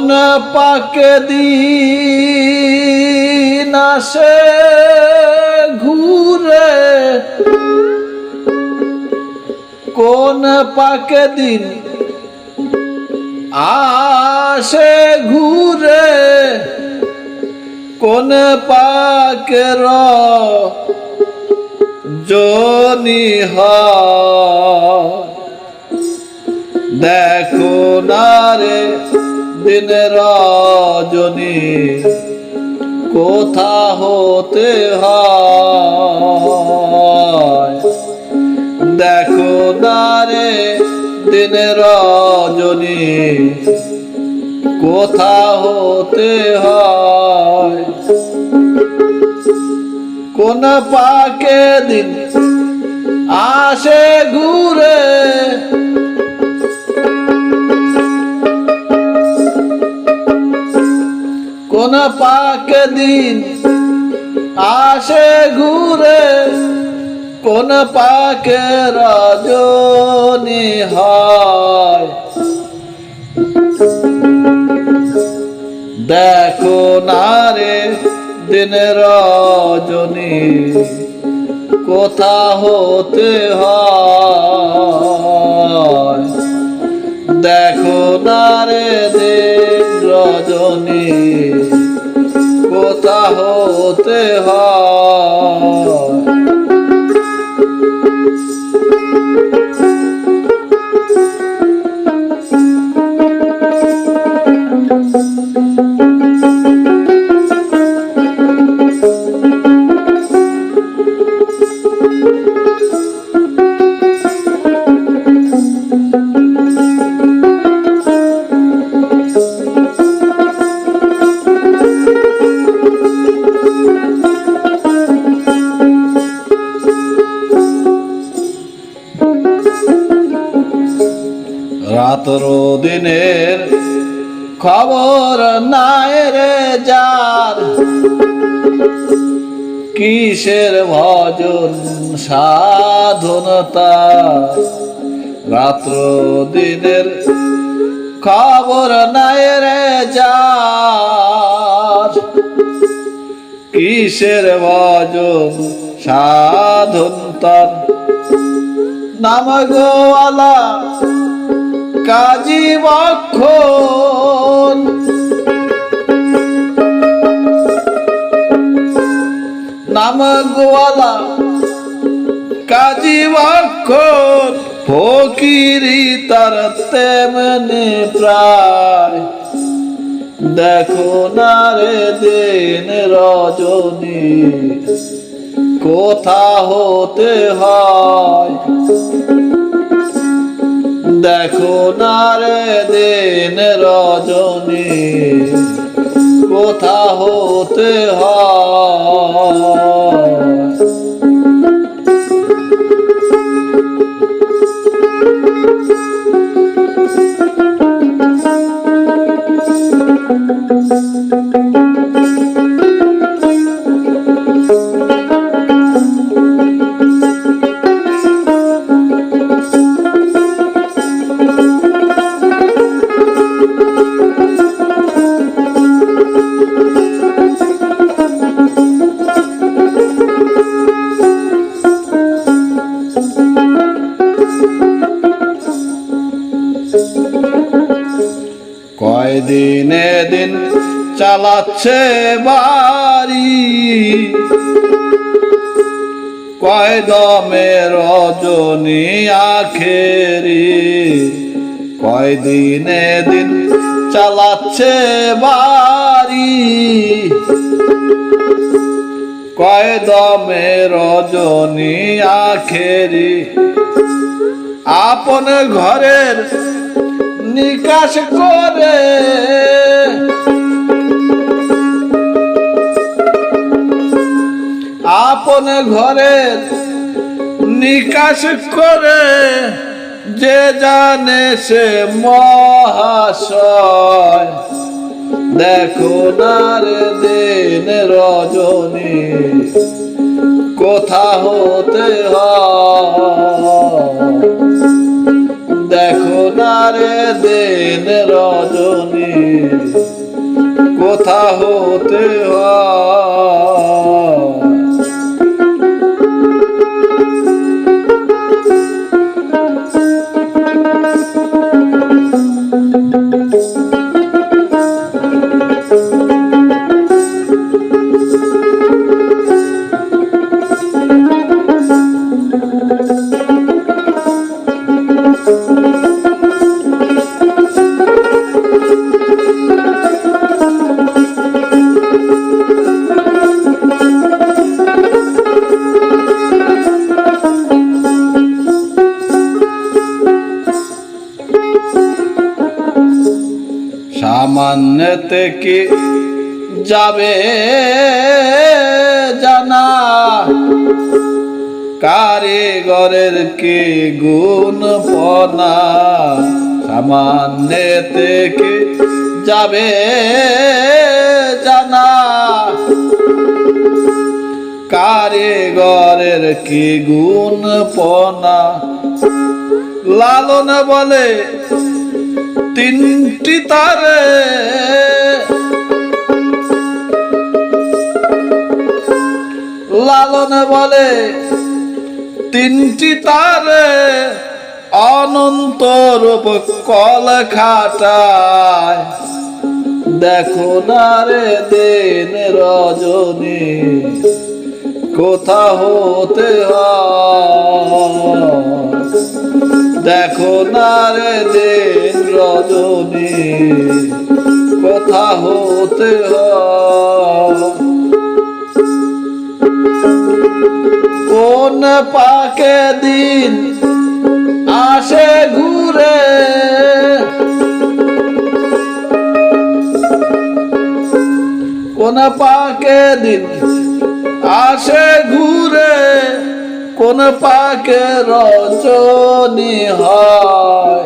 কোন পাকে দিন আসে ঘুরে। কোন পাকে দিন আসে ঘুরে। কোন পাকের জনি হয়। দেখো না রে দিনের রজনী, কোথা হতে হয়? দেখো না রে দিনের রজনী, কোথা হতে হয়? কোন পাকে দিন আসে ঘুরে কোন পাকে দিন আসে ঘুরে, কোন পাকে রজনী হয়। দেখো না রে দিনের রজনী, কোথা হতে হয়? দেখো না রে দিন রজনী। হতে হয়। রাতর দিনের খবর নাই রে যার। কিসের ভজন সাধনতা রাত্র দিনের খবর নাই রে যার। কিসের ভজন সাধন তার? নাম গোয়ালা কাজী বক্ষণ। নাম গোয়ালা কাজী বক্ষণ, ফকিরি তার তেমনি প্রায় দেখো না রে দিন রজনী, কোথা হতে হয়? দেখো না রে দিন রজনী কোথা হতে হয়? কয়দিনে দিন চালাচ্ছে বাড়ি? কয় দমে রজনী আখেরি? কয়দিনে দিন চালাচ্ছে বাড়ি? কয় দমে রজনী আখেরি? আপন ঘরের নিকাশ করে। আপন ঘরের নিকাশ করে, যে জানে সে মহাশয়। দেখো না রে দিন রজনী, কোথা হতে হয়? দেখো না রে দিন রজনী। কোথা হতে হয়? সামান্য থেকে যাবে জানা? কারিগরের কি গুণ পনা? সামান্য থেকে যাবে জানা? কারিগরের কি গুণ পনা? লালন বলে তিনটি তারে। লালন বলে তিনটি তারে অনন্ত রূপ কল খাটায় দেখো না রে দিন রজনী, কোথা হতে হয়? দেখো না রে দিন রজনী, কথা হতে কোন পাকে দিন আসে ঘুরে, কোন পাকে দিন আসে ঘুরে। কোন পাকে রজনী হয়?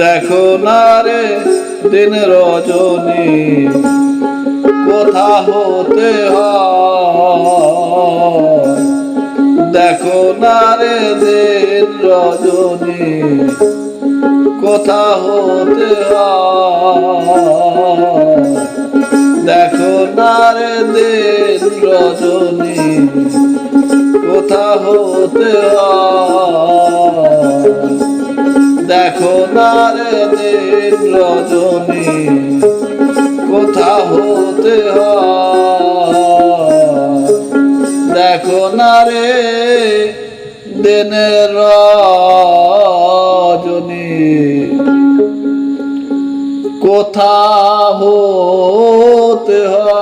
দেখো না রে দিন রজনী, কোথা হতে দেখো না রে দিন রজনী, কোথা হতে দেখো না রে দিন রজনী। কোথা হতে দেখো না রে দিন রজনী, কোথা হতে দেখো না রে দিনের রজনী, কোথা হতে হয়।